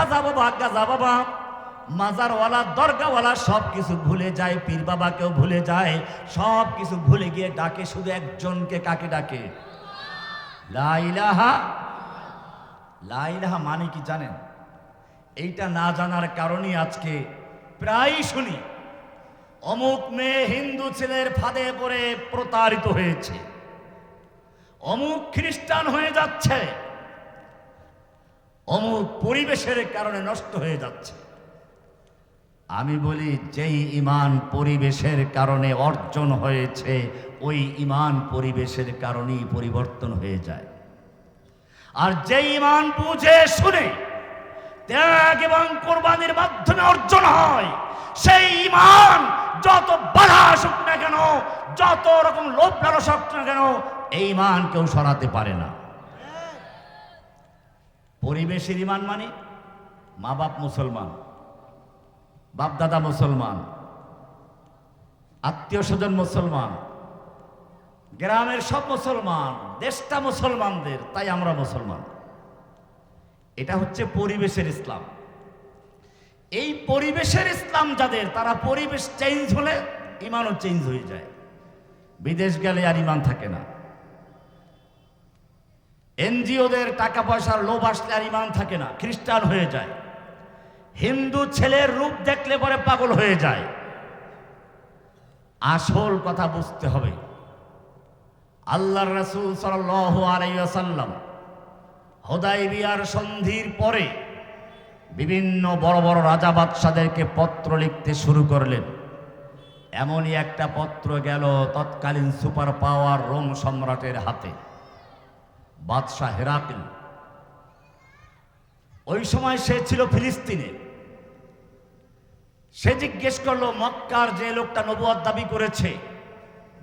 খাজা বাবা গাজা বাবা মাজারওয়ালা, দরগাওয়ালা সব কিছু ভুলে যায়, পীর বাবাকেও ভুলে যায়। সব কিছু ভুলে গিয়ে ডাকে, শুধু একজনকে কাকে ডাকে? লাইলাহা লাইলাহা মানে কি জানেন? এইটা না জানার কারণেই আজকে প্রায় শুনি, অমুক মেয়ে হিন্দু ছেলের ফাঁদে পড়ে প্রতারিত হয়েছে। অমুক খ্রিস্টান হয়ে যাচ্ছে। অমুক পরিবেশের কারণে নষ্ট হয়ে যাচ্ছে। আমি বলি, যেই ইমান পরিবেশের কারণে অর্জন হয়েছে, ওই ইমান পরিবেশের কারণেই পরিবর্তন হয়ে যায়। আর যেই ইমান বুঝে, শুনে, ত্যাগ এবং কোরবানির মাধ্যমে অর্জন হয়, সেই ইমান যত বাধা আসুক না কেন, যত রকম লোভ লালস না কেন, এই ইমান কেউ সরাতে পারে না। পরিবেশের ইমান মানে মা বাপ মুসলমান, বাপ দাদা মুসলমান, আত্মীয় স্বজন মুসলমান, গ্রামের সব মুসলমান, দেশটা মুসলমানদের, তাই আমরা মুসলমান। এটা হচ্ছে পরিবেশের ইসলাম। এই পরিবেশের ইসলাম যাদের, তারা পরিবেশ চেঞ্জ হলে ইমানও চেঞ্জ হয়ে যায়। বিদেশ গেলে আর ইমান থাকে না। এনজিওদের টাকা পয়সার লোভ আসলে আর ইমান থাকে না, খ্রিস্টান হয়ে যায়। হিন্দু ছেলের রূপ দেখলে পরে পাগল হয়ে যায়। আসল কথা বুঝতে হবে। আল্লাহ রসুল সাল্লাম হোদাই বিয়ার সন্ধির পরে বিভিন্ন বড় বড় রাজা বাদশাদেরকে পত্র লিখতে শুরু করলেন। এমনই একটা পত্র গেল তৎকালীন সুপার পাওয়ার রোম সম্রাটের হাতে। বাদশাহ হেরাকিল ওই সময় সে ছিল ফিলিস্তিনে। সে জিজ্ঞেস করল, মক্কার যে লোকটা নবুয়াদ দাবি করেছে,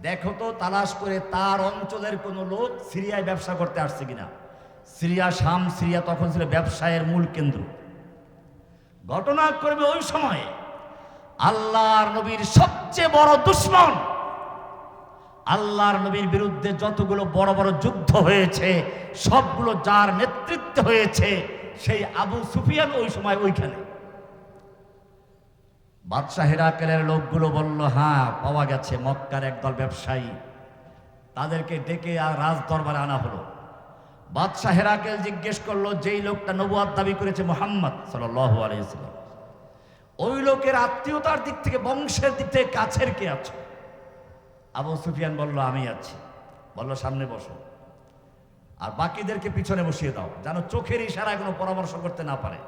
দেখো তো তালাশ করে তার অঞ্চলের কোনো লোক সিরিয়ায় ব্যবসা করতে আসছে কিনা? সিরিয়া, শাম, সিরিয়া তখন ছিল ব্যবসায়ের মূল কেন্দ্র। ঘটনা করবে ওই সময়ে। আল্লাহর নবীর সবচেয়ে বড় দুশ্মন আল্লাহর নবীর বিরুদ্ধে যতগুলো বড় বড় যুদ্ধ হয়েছে, সবগুলো যার নেতৃত্বে হয়েছে, সেই আবু সুফিয়ান ওই সময় ওইখানে। বাদশাহ হেরাকেলের লোকগুলো বলল হ্যাঁ পাওয়া গেছে, মক্কার একদল ব্যবসায়ী। তাদেরকে ডেকে আর রাজ দরবারে আনা হলো। বাদশাহ হেরাকেল জিজ্ঞেস করল, যেই লোকটা নবুয়াদ দাবি করেছে মোহাম্মদ সাল্লাল্লাহু আলাইহি সাল্লাম ওই লোকের আত্মীয়তার দিক থেকে, বংশের দিক থেকে কাছের কে আছো? আবু সুফিয়ান বলল, আমি আছি বলল, সামনে বসো। আর বাকিদেরকে পিছনে বসিয়ে দাও, যেন চোখের ইশারায় কোনো পরামর্শ করতে না পারে।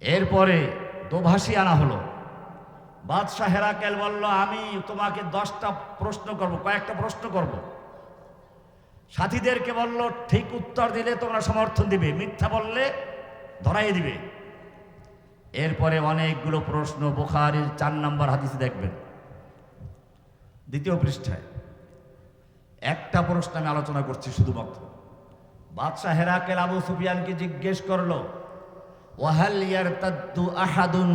এরপরে দোভাষী আনা হলো। বাদশাহ হেরাকেল বলল, আমি তোমাকে দশটা প্রশ্ন করব, কয়েকটা প্রশ্ন করব। সাথীদেরকে বলল, ঠিক উত্তর দিলে তোমরা সমর্থন দিবে, মিথ্যা বললে ধরাই দিবে। এরপরে অনেকগুলো প্রশ্ন, বোখারির চার নম্বর হাদিসে দেখবেন। দ্বিতীয় পৃষ্ঠায়, একটা প্রশ্ন আমি আলোচনা করছি শুধুমাত্র। বাদশাহ হেরাকেল আবু সুফিয়ানকে জিজ্ঞেস করল, ওয়াহাল ইয়ারতাদ্দু আহাদুন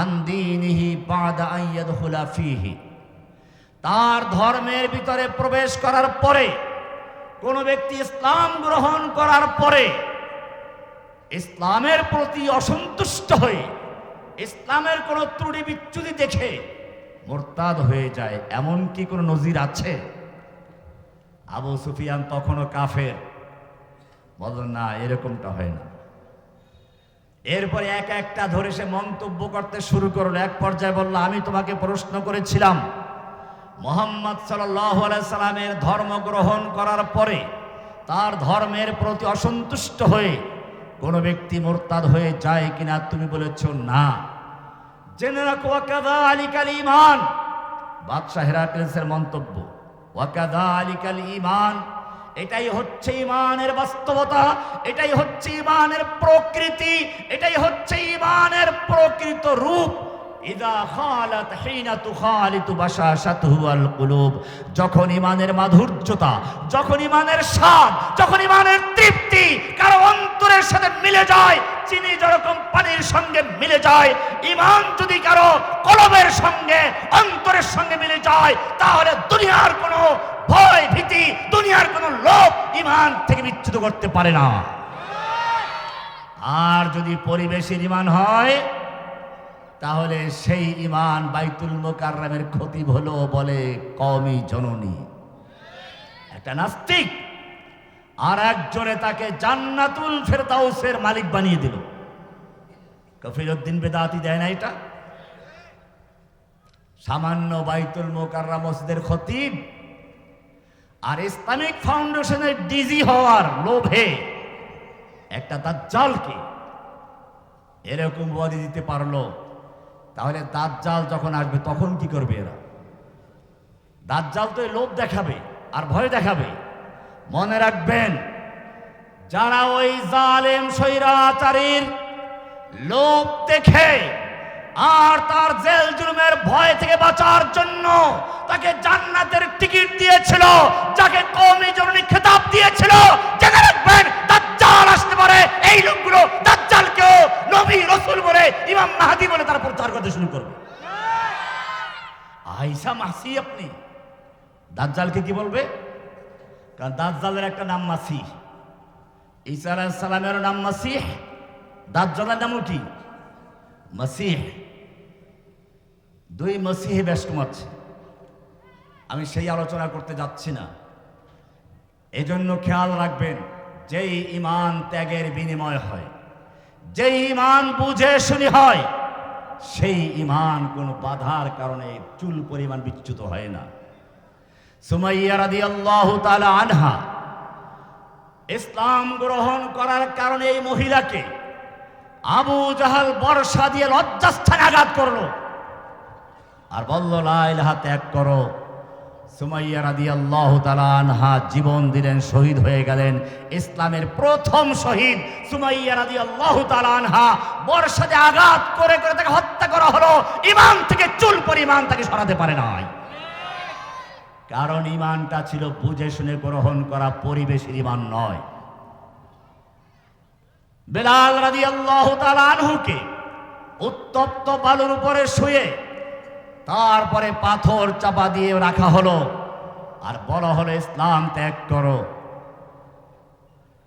আন দীনিহি বাদা আন ইয়াদখুলা ফীহি? তার ধর্মের ভিতরে প্রবেশ করার পরে, কোন ব্যক্তি ইসলাম গ্রহণ করার পরে, ইসলামের প্রতি অসন্তুষ্ট হয়ে, ইসলামের কোনো ত্রুটি বিচ্যুতি দেখে মোরতাদ হয়ে যায়। এমন কি কোনো নজির আছে? আবু সুফিয়ান তখনও কাফের। বলেন, না, এরকমটা হয় না। এরপরে এক একটা ধরে সে মন্তব্য করতে শুরু করল। এক পর্যায়ে বলল, আমি তোমাকে প্রশ্ন করেছিলাম, মোহাম্মদ সাল্লাহ সাল্লামের ধর্ম গ্রহণ করার পরে তার ধর্মের প্রতি অসন্তুষ্ট হয়ে কোনো ব্যক্তি মোরতাদ হয়ে যায় কিনা তুমি বলেছ, না। জেনে রাখো ওয়াকাদা আলিকাল ইমান বাদশাহ হেরাক্লেসের মন্তব্য ওয়াকাদা আলিকাল ইমান এটাই হচ্ছে ইমানের বাস্তবতা, এটাই হচ্ছে ইমানের প্রকৃতি, এটাই হচ্ছে ইমানের প্রকৃত রূপ। যখন ইমানের মাধুর্যতা, যখন ইমানের স্বাদ, যখন ইমানের তৃপ্তি কারও অন্তরের সাথে মিলে যায়, চিনি যেরকম পানির সঙ্গে মিলে যায় ইমান যদি কারও কলবের সঙ্গে, অন্তরের সঙ্গে মিলে যায়, তাহলে দুনিয়ার কোনো ভয় ভীতি, দুনিয়ার কোনো লোভ ইমান থেকে বিচ্যুত করতে পারে না। আর যদি পরিবেশের ইমান হয় তাহলে সেই ইমান বাইতুল মোকাররমের ক্ষতি হলো বলে কমই জননী। একটা নাস্তিক। আর একজনে তাকে জান্নাতুল ফেরদাউসের মালিক বানিয়ে দিল। কফিরুদ্দিন বেদাতি দেয় না এটা? সামান্য বাইতুল মোকাররা মসজিদের খতিব আর ইসলামিক ফাউন্ডেশনের ডিজি হওয়ার লোভে একটা দাজ্জালকে এরকম বদি দিতে পারল তাহলে দাজ্জাল যখন আসবে, তখন কি করবে এরা? দাজ্জাল তো লোভ দেখাবে আর ভয় দেখাবে। মনে রাখবেন, যারা ওই জালেম সৈরাচারীর লোভ দেখে আর তার জেল জুলুমের ভয় থেকে বাঁচার জন্য তাকে জান্নাতের টিকিট দিয়েছিল, যাকে কওমি জননী খেতাব দিয়েছিল, জেনে রাখবেন, দাজ্জাল আসতে পারে এই লোকগুলো দাজ্জালকেও নবী রসুল বলে ইমাম মাহাদি বলে তারা প্রচার করতে শুরু করবে আইসা মাসি আপনি। দাজ্জালকে কি বলবে? কারণ দাজ্জালের একটা নাম মাসি। ঈসা আলাইহিস সালামের নাম মাসিহ দাজ্জালের নামও কি? মাসিহ দুই মসিহে বেশ কমাচ্ছে আমি সেই আলোচনা করতে যাচ্ছি না। এজন্য খেয়াল রাখবেন, যেই ইমান ত্যাগের বিনিময় হয়, যেই ইমান বুঝে শুনি হয় সেই ইমান কোনো বাধার কারণে চুল পরিমাণ বিচ্যুত হয় না। সুমাইয়া রাদি আল্লাহ তালা আনহা ইসলাম গ্রহণ করার কারণে এই মহিলাকে আবু জাহাল বর্ষা দিয়ে লজ্জাস্থানে আঘাত করল। আর বলল লাইল হাত ত্যাগ করো। সুমাইয়া রাদিয়াল্লাহু তাআলা আনহা জীবন দিলেন, শহীদ হয়ে গেলেন। ইসলামের প্রথম শহীদ সুমাইয়া রাদিয়াল্লাহু তাআলা আনহা বর্ষাতে আঘাত করে করে তাকে হত্যা করা হলো। ইমান থেকে চুল পরিমাণ তাকে সরাতে পারে নাই। কারণ ইমানটা ছিল বুঝে শুনে গ্রহণ করা পরিবেশের ইমান নয়। বেলাল রাদি আল্লাহ আনহুকে উত্তপ্ত বালুর উপরে শুয়ে তারপরে পাথর চাপা দিয়ে রাখা হলো। আর বলা হলো, ইসলাম ত্যাগ করো।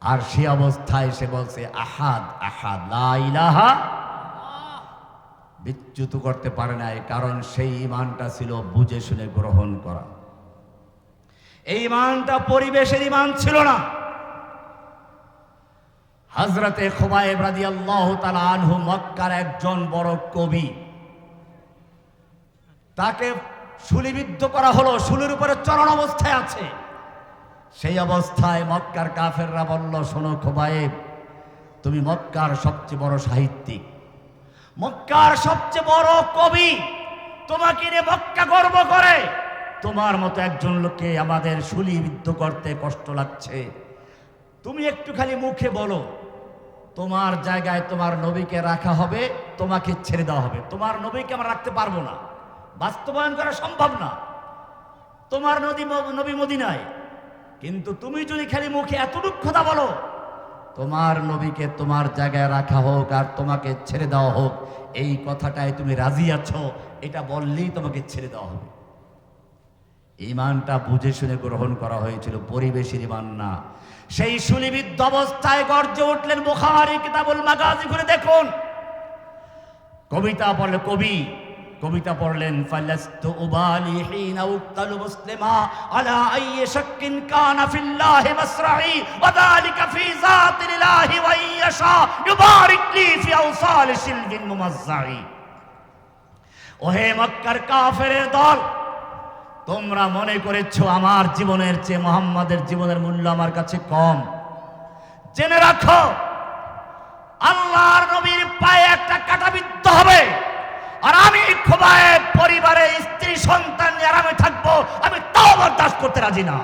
আর সে অবস্থায় সে বলছে, আহাদ আহাদ, লা ইলাহা বিচ্যুত করতে পারে নাই, কারণ সেই ইমানটা ছিল বুঝে শুনে গ্রহণ করা। এই ইমানটা পরিবেশের ইমান ছিল না। হজরতে খুবাইব রাদি আল্লাহ তালা আনহু মক্কার একজন বড় কবি তাকে শুলিবিদ্ধ করা হলো, শুলির উপরে চরণ অবস্থায় আছে। সেই অবস্থায় মক্কার কাফেররা বলল, শোনো খোবায়েব, তুমি মক্কার সবচেয়ে বড় সাহিত্যিক। মক্কার সবচেয়ে বড় কবি তোমাকে নিয়ে মক্কা গর্ব করে। তোমার মতো একজন লোককে আমাদের শুলিবিদ্ধ করতে কষ্ট লাগছে। তুমি একটু খালি মুখে বলো, তোমার জায়গায় তোমার নবীকে রাখা হবে, তোমাকে ছেড়ে দেওয়া হবে। তোমার নবীকে আমরা রাখতে পারব না। বাস্তবায়ন করা সম্ভব না। তোমার নদী নবী মদিনায়। কিন্তু তুমি যদি খালি মুখে এতটুকু কথা বলো, তোমার নবীকে তোমার জায়গায় রাখা হোক আর তোমাকে ছেড়ে দেওয়া হোক, এই কথাটায় তুমি রাজি আছো, এটা বললেই তোমাকে ছেড়ে দেওয়া হবে। ইমানটা বুঝে শুনে গ্রহণ করা হয়েছিল, পরিবেশের ইমান না। সেই সুলিবিদ্ধ অবস্থায় গর্জে উঠলেন বুখারী কিতাবুল মাগাজি করে দেখুন। কবিতা বলে কবি কবিতা পড়লেন, ফালাস্তু উবালি হিনা উক্তালু মুসলিমা আলা আইয়ি শাক্কিন কানা ফিল্লাহি মাসরাই ওয়া যালিকা ফি যাতিল্লাহি ওয়া ইয়াশা ইউবারিক লি ফি আওসাল শিলবিন মুমাজ্জাই। ওহে মক্কার কাফেরের দল, তোমরা মনে করেছ আমার জীবনের চেয়ে মোহাম্মদের জীবনের মূল্য আমার কাছে কম? জেনে রাখো, আল্লাহর নবীর পায়ে একটা কাটা বিদ্ধ হবে। আর আমি খোবায় পরিবারে স্ত্রী, সন্তান নিয়ে আরামে থাকব, আমি তাও বরদাস্ত করতে রাজি না।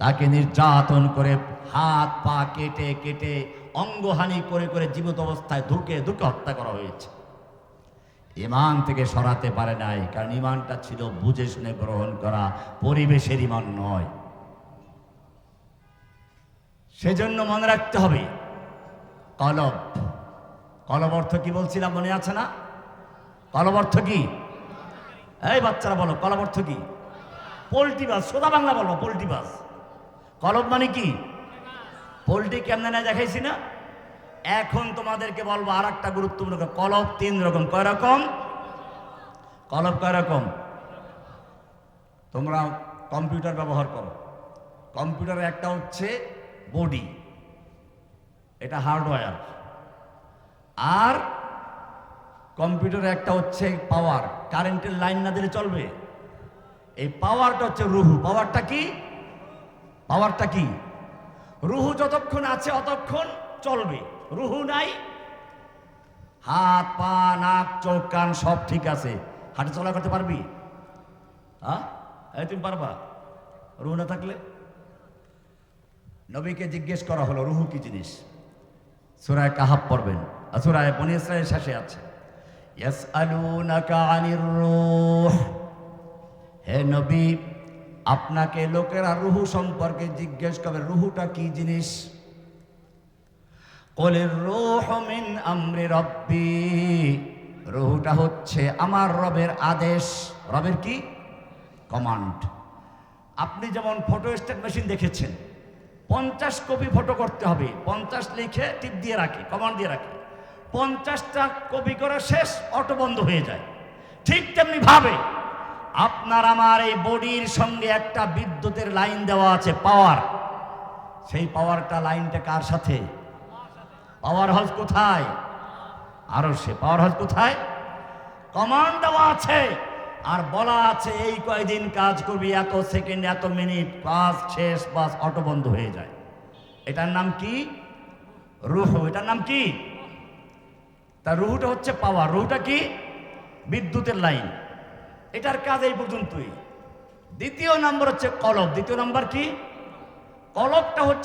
তাকে নির্যাতন করে হাত পা কেটে কেটে, অঙ্গহানি করে করে জীবিত অবস্থায় ধুকে ধুকে হত্যা করা হয়েছে। ইমান থেকে সরাতে পারে নাই, কারণ ইমানটা ছিল বুঝে শুনে গ্রহণ করা, পরিবেশের ইমান নয়। সেজন্য মনে রাখতে হবে, কলব কলব অর্থ কি বলছিলাম মনে আছে না? কলব অর্থ কি? এই বাচ্চারা বলো কলব অর্থ কি? পোল্ট্রি বাস সোদা বাংলা বলব পোল্ট্রি বাস। কলব মানে কি? পোলট্রি কেমনে না দেখাইছি না? এখন তোমাদেরকে বলব আর একটা গুরুত্বপূর্ণ। কলব তিন রকম, কয় রকম? কলব কয় রকম? তোমরা কম্পিউটার ব্যবহার করো। কম্পিউটারের একটা হচ্ছে বডি, এটা হার্ডওয়্যার। আর কম্পিউটারে একটা হচ্ছে পাওয়ার, কারেন্টের লাইন না দিলে চলবে। এই পাওয়ারটা হচ্ছে রুহু। পাওয়ারটা কি? পাওয়ারটা কি? রুহু যতক্ষণ আছে অতক্ষণ চলবে। রুহু নাই। হাত, পা, নাক, চোখ, কান সব ঠিক আছে। হাঁটা চলা করতে পারবি? হ্যাঁ তুমি পারবা? রুহু না থাকলে? নবীকে জিজ্ঞেস করা হলো, রুহু কি জিনিস? সুরায় কাহাব পড়বেন। সুরায় বনি ইসরায়েল শেষে আছে, ইয়াসআলুনাকা আনির রূহ। হে নবী, আপনাকে লোকেরা রুহু সম্পর্কে জিজ্ঞেস করবে, রুহুটা কি জিনিস? কলের রোহ মিন আমরি রব্বি। রুহুটা হচ্ছে আমার রবের আদেশ। রবের কি? কমান্ড। আপনি যেমন ফটো স্টেট মেশিন দেখেছেন, পঞ্চাশ কপি ফটো করতে হবে, পঞ্চাশ লিখে টিপ দিয়ে রাখে, কমান্ড দিয়ে রাখে। পঞ্চাশটা কপি করা শেষ অটো বন্ধ হয়ে যায়। ঠিক তেমনি ভাবে আপনার আমার এই বডির সঙ্গে একটা বিদ্যুতের লাইন দেওয়া আছে, পাওয়ার। সেই পাওয়ারটা লাইনটা কার সাথে? পাওয়ার হাউস কোথায়? আরও সে পাওয়ার হাউস কোথায়? কমান্ড দেওয়া আছে, আর বলা আছে, এই কয়দিন কাজ করবি, এত সেকেন্ড, এত মিনিট কাজ শেষ, বাস অটো বন্ধ হয়ে যায়। এটার নাম কি? রুহ, এটার নাম কি? তার রুহুটা হচ্ছে পাওয়ার, রুহুটা কি? বিদ্যুতের লাইন। এটার কাজ এই পর্যন্তই। দ্বিতীয় নম্বর হচ্ছে কলব। দ্বিতীয় নম্বর কি? কলবটা হচ্ছে